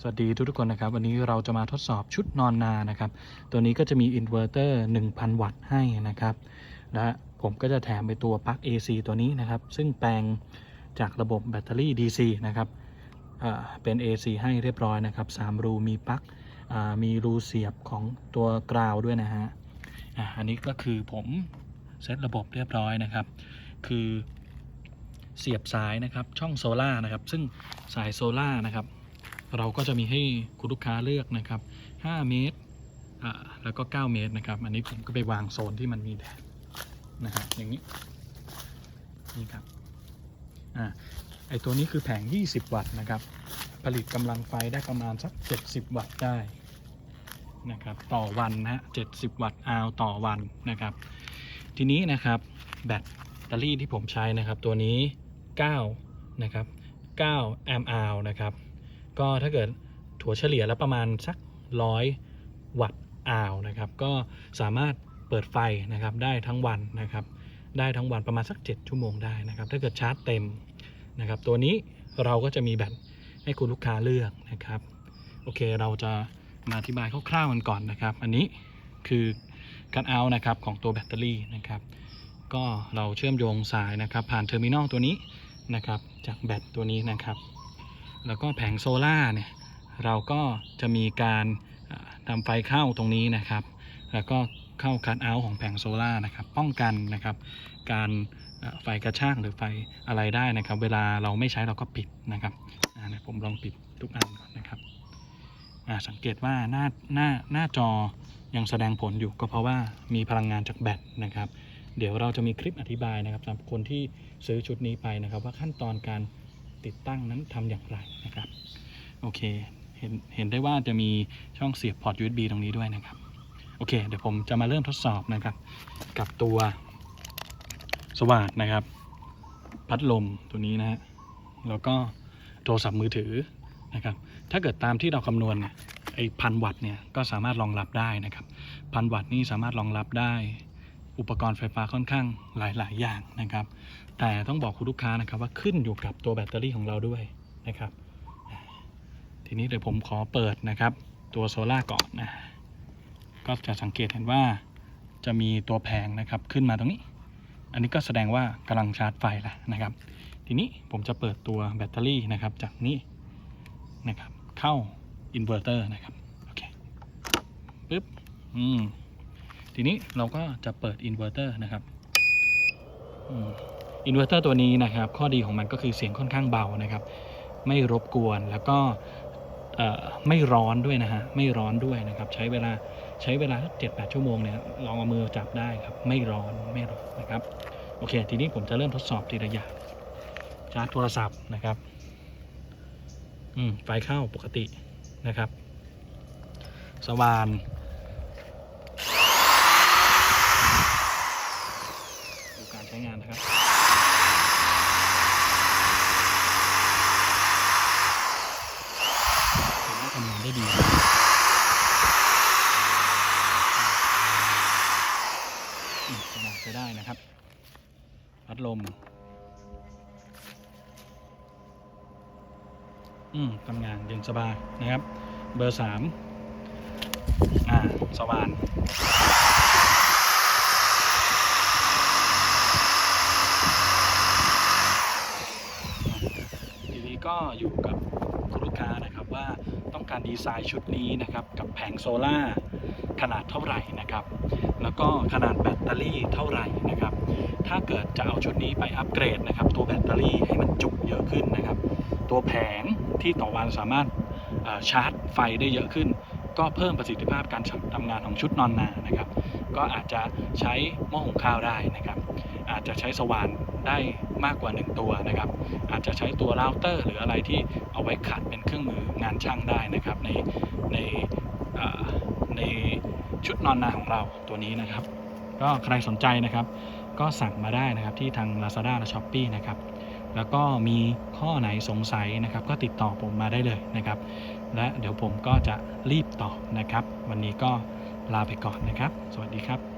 สวัสดีทุกๆคนนะครับ วันนี้เราจะมาทดสอบชุดนอนนานะครับ ตัวนี้ก็จะมีอินเวอร์เตอร์ 1,000 วัตต์ให้นะครับและผมก็จะแถมไปตัวปลั๊ก AC ตัวนี้นะครับ ซึ่งแปลงจากระบบแบตเตอรี่ DC นะครับเป็น AC ให้เรียบร้อยนะครับ 3 รูมีปลั๊กมีรูเสียบของตัวกราวด้วยนะฮะอันนี้ก็คือผมเซตระบบเรียบร้อยนะครับ คือเสียบสายนะครับช่องโซล่านะครับ ซึ่งสายโซล่านะครับ เราก็จะมีให้คุณลูกค้าเลือกนะครับ 5 เมตรแล้วก็ 9 เมตรนะครับ อันนี้ผมก็ไปวางโซนที่มันมีแดดนะฮะอย่างนี้นี่ครับอ่าไอตัวนี้คือแผง 20 วัตต์นะครับ ผลิตกำลังไฟได้ประมาณสัก 70 วัตต์ได้นะครับต่อวันนะฮะ70 วัตต์อาวต่อวันนะครับ ทีนี้นะครับแบตเตอรี่ที่ผมใช้นะครับตัวนี้ 9 นะครับ 9 แอมป์อาวนะครับ ก็ถ้าเกิดถั่วเฉลี่ยแล้วประมาณสักร้อยวัตต์อาวนะครับ ก็สามารถเปิดไฟนะครับได้ทั้งวันนะครับ ได้ทั้งวันประมาณสัก 7 ชั่วโมงได้นะครับ ถ้าเกิดชาร์จเต็มนะครับ ตัวนี้เราก็จะมีแบตให้คุณลูกค้าเลือกนะครับ โอเคเราจะมาอธิบายคร่าวๆกันก่อนนะครับ อันนี้คือการเอานะครับของตัวแบตเตอรี่นะครับ ก็เราเชื่อมโยงสายนะครับ ผ่านเทอร์มินอลตัวนี้นะครับ จากแบตตัวนี้นะครับ แล้วก็แผงโซล่าเนี่ยเราก็จะมีการนำไฟเข้าตรงนี้นะครับ แล้วก็เข้าคัทเอาท์ของแผงโซล่านะครับป้องกันนะครับการไฟกระชากหรือไฟอะไรได้นะครับ เวลาเราไม่ใช้เราก็ปิดนะครับผมลองปิดทุกอันก่อนนะครับสังเกตว่าหน้าหน้าหน้าจอยังแสดงผลอยู่ก็เพราะว่ามีพลังงานจากแบตนะครับ เดี๋ยวเราจะมีคลิปอธิบายนะครับสำหรับคนที่ซื้อชุดนี้ไปนะครับ ว่าขั้นตอนการ ติดตั้งนั้นทำอย่างไรนะครับ โอเคเห็นเห็นได้ว่าจะมีช่องเสียบพอร์ต USB ตรงนี้ด้วยนะครับ โอเค เดี๋ยวผมจะมาเริ่มทดสอบนะครับ กับตัวสว่านนะครับ พัดลมตัวนี้นะฮะแล้วก็โทรศัพท์มือถือนะครับ ถ้าเกิดตามที่เราคำนวณเนี่ยไอ้พันวัตต์เนี่ยก็สามารถรองรับได้นะครับพันวัตต์นี่สามารถรองรับได้ อุปกรณ์ไฟฟ้าค่อนข้างหลาย ๆ อย่างนะครับ แต่ต้องบอกคุณลูกค้านะครับว่าขึ้นอยู่กับตัวแบตเตอรี่ของเราด้วยนะครับ ทีนี้เดี๋ยวผมขอเปิดนะครับ ตัวโซล่าก่อนนะก็จะสังเกตเห็นว่าจะมีตัวแผงนะครับขึ้นมาตรงนี้ อันนี้ก็แสดงว่ากำลังชาร์จไฟแล้วนะครับ ทีนี้ผมจะเปิดตัวแบตเตอรี่นะครับจากนี้นะครับเข้าอินเวอร์เตอร์นะครับโอเคปึ๊บอืม ทีนี้เราก็จะเปิดอินเวอร์เตอร์นะครับอินเวอร์เตอร์ตัวนี้นะครับ ข้อดีของมันก็คือเสียงค่อนข้างเบานะครับ ไม่รบกวนแล้วก็ไม่ร้อนด้วยนะฮะไม่ร้อนด้วยนะครับ ใช้เวลาใช้เวลาเจ็ดแปดชั่วโมงเนี่ยลองเอามือจับได้ครับ ไม่ร้อนไม่ร้อนนะครับโอเค ทีนี้ผมจะเริ่มทดสอบทีละอย่างชาร์จโทรศัพท์นะครับอืมไฟเข้าปกตินะครับ สว่าน ดูการใช้งานนะครับ ถือว่าทำงาน ได้ดีอืมกำลังใช้ได้นะครับพัดลม อืมทำงานเย็นสบายนะครับ เบอร์สามอ่า สว่านทีนี้ก็อยู่กับคุณลูกค้านะครับว่า ต้องการดีไซน์ชุดนี้นะครับกับแผงโซล่าขนาดเท่าไหร่นะครับ แล้วก็ขนาดแบตเตอรี่เท่าไหร่นะครับ ถ้าเกิดจะเอาชุดนี้ไปอัปเกรดนะครับ ตัวแบตเตอรี่ให้มันจุเยอะขึ้นนะครับ ตัวแผงที่ต่อวันสามารถชาร์จไฟได้เยอะขึ้น ก็เพิ่มประสิทธิภาพการทำงานของชุดนอนนานะครับ ก็อาจจะใช้หม้อหุงข้าวได้นะครับ อาจจะใช้สว่าน ได้มากกว่า 1 ตัวนะครับ อาจจะใช้ตัวเราเตอร์ หรืออะไรที่เอาไว้ขัดเป็นเครื่องมืองานช่างได้นะครับ ในในในชุดนอนนาของเราตัวนี้นะครับ ก็ใครสนใจนะครับ ก็สั่งมาได้นะครับที่ทาง Lazada และ Shopee นะครับแล้วก็มีข้อไหนสงสัยนะครับ ก็ติดต่อผมมาได้เลยนะครับ และเดี๋ยวผมก็จะรีบตอบนะครับ วันนี้ก็ลาไปก่อนนะครับ สวัสดีครับ